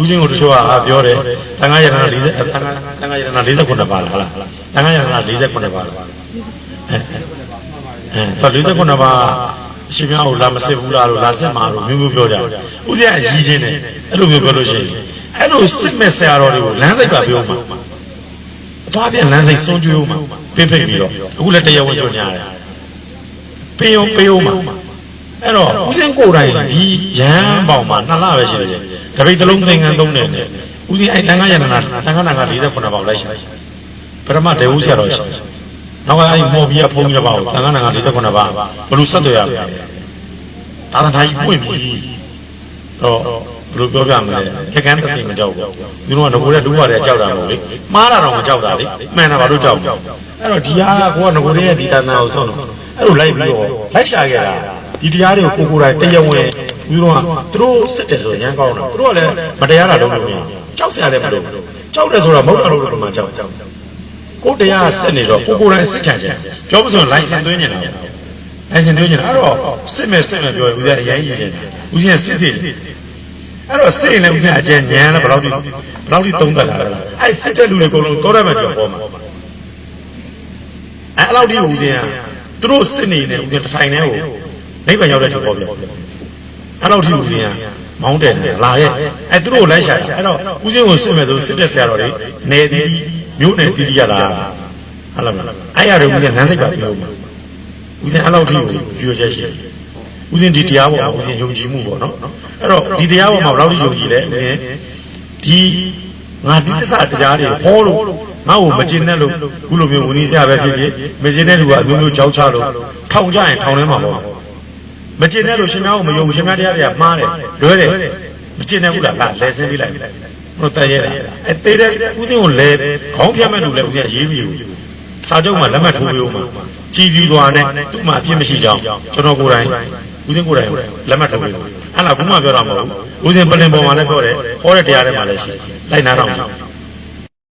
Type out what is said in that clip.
ဦးစင်းကိုတချို့ကအာပြောတယ်တန်ခါရတနာ40တန်ခါတန်ခါရတနာ49ပါလားဟုတ်လားတန်ခါရတနာ49ပါလားအဲအဲတော့49ပါအရှင်များကိုလာမစစ်ဘူးလားလို့လာစစ်မှာလို့မျိုးမျိုးပြောကြတယ်ဦးစင်းကရည်ချင်းတယ်အဲ့လိုမျိုးပြောလို့ရှိရင်အဲ့လိုစစ်မဲ့ဆရာတော်တွေကိုလမ်းစိတ်ပါပြောမှာတော့ပြန်လမ်းစိတ်စွန့်ကြွေးဦးမှာပြိဖိတ်ပြီးတော့အခုလည်းတရားဝင်ကြညာတယ်ပေးအောင်ပေးအောင်မှာအဲ့တော့ဦးစင်းကိုယ်တိုင်ဒီရဟန်းပေါင်မှာနှစ်လပဲရှိတယ် တပိတ်တစ်လုံးသင်္ကန်းသုံးတယ်နဲ့ဦးစင်းအဲ့တန်ခါရတနာတန်ခါနာက48ပေါင်လိုက်ရှာပရမတေဦးဆရာတော်ရှိနောက်ကအဲ့မော်ဘီကဖုံးရပါဘူးတန်ခါနာက48ပါဘလို့ဆက်သွယ်ရမလဲသာသနာကြီးပွင့်ပြီတော့ဘယ်လိုပြောပြမလဲခက်ကန်းတစ်စိမ်မကြောက်ဘူးသူတို့ကငကိုတဲ့ဒူးပါတယ်ကြောက်တာမဟုတ်လေမှားတာတော့မကြောက်တာလေမှန်တာဘာလို့ကြောက်လဲအဲ့တော့ဒီဟာကကိုကငကိုတဲ့ဒီတန်တာကိုဆုံးတော့အဲ့လိုလိုက်ပြီးတော့လိုက်ရှာခဲ့တာဒီတရားတွေကိုကိုကိုယ်တိုင်တရားဝင် သူတို့ကသူတို့စစ်တယ်ဆိုရမ်းကောင်းတာသူတို့ကလည်းမတရားတာတော့မဖြစ်ကြောက်စရာလည်းမလိုကြောက်တယ်ဆိုတာမဟုတ်တာလို့တော့မှကြောက်ကြောက်ကိုတရားစစ်နေတော့ကိုကိုယ်တိုင်စစ်ခံကြပြောမဆိုလိုင်စင်သွင်းနေတာလိုင်စင်သွင်းနေတာအဲ့တော့စစ်မဲ့စစ်မဲ့ပြောရင်ဦးဇင်းအရင်ကြီးချင်တယ်ဦးဇင်းစစ်စစ်အဲ့တော့စစ်ရင်လည်းဦးဇင်းအကျဉ်းညံလည်းဘယ်လောက်ဒီဘယ်လောက်ဒီသုံးသက်လာလဲအဲ့စစ်တဲ့လူတွေအကုန်လုံးတော်ရမှကြောက်ပေါ်မှာအဲ့လောက်ဒီဦးဇင်းကသူတို့စစ်နေနေဦးဇင်းတစ်ထိုင်တည်းကိုနိဗ္ဗာန်ရောက်တဲ့ကြောက်ပေါ်ပြော အဲ့လောက်ဒီဦးဇင်းကမောင်းတယ်လာရဲ့အဲ့သူတို့ကိုလိုက်ရှာတယ်အဲ့တော့ဦးဇင်းကိုစစ်မဲ့ဆိုစစ်တဲ့ဆရာတော်တွေနေတီးမျိုးနယ်တီးတီးရလားဟုတ်လားမလားအဲ့ရတယ်ဦးဇင်းနန်းစိတ်ပါပြောမှာဦးဇင်းအဲ့လောက်ဒီကိုရွေချက်ရှိတယ်ဦးဇင်းဒီတရားပေါ်မှာဦးဇင်းယုံကြည်မှုပေါ့နော်အဲ့တော့ဒီတရားပေါ်မှာဘယ်လောက်ယုံကြည်လဲဦးဇင်းဒီငါဒီသစ္စာတရားတွေဟောလို့ငါ့ကိုမကျင်နဲ့လို့ခုလိုမျိုးဝင်းကြီးဆရာပဲဖြစ်ဖြစ်မကျင်တဲ့လူကအမျိုးမျိုးကြောက်ချလို့ထောင်ကြရင်ထောင်ထဲမှာပေါ့ မကျင်တဲ့လူရှင်များကိုမယုံရှင်များတရားတွေကမှားတယ်လွဲတယ်မကျင်တဲ့ဘူးလားလာလဲစင်းပြီးလိုက်ဘုရားတည့်ရတာအဲတေးတဲ့ဦးစင်းကိုလဲခေါင်းဖြတ်မဲ့လူလဲဦးစင်းရေးပြီးဘူးစာချုပ်မှာလက်မှတ်ထိုးပေးဦးမှာကြည်ပြီးသွားနဲ့သူ့မှာအပြစ်မရှိကြောင်းကျွန်တော်ကိုယ်တိုင်ဦးစင်းကိုယ်တိုင်လက်မှတ်ထိုးပေးတယ်အဲ့လားဘုမပြောတာမဟုတ်ဘူးဦးစင်းပလင်ပေါ်မှာလည်းပြောတယ်ဟောတဲ့တရားထဲမှာလည်းရှိလိုက်နာတော့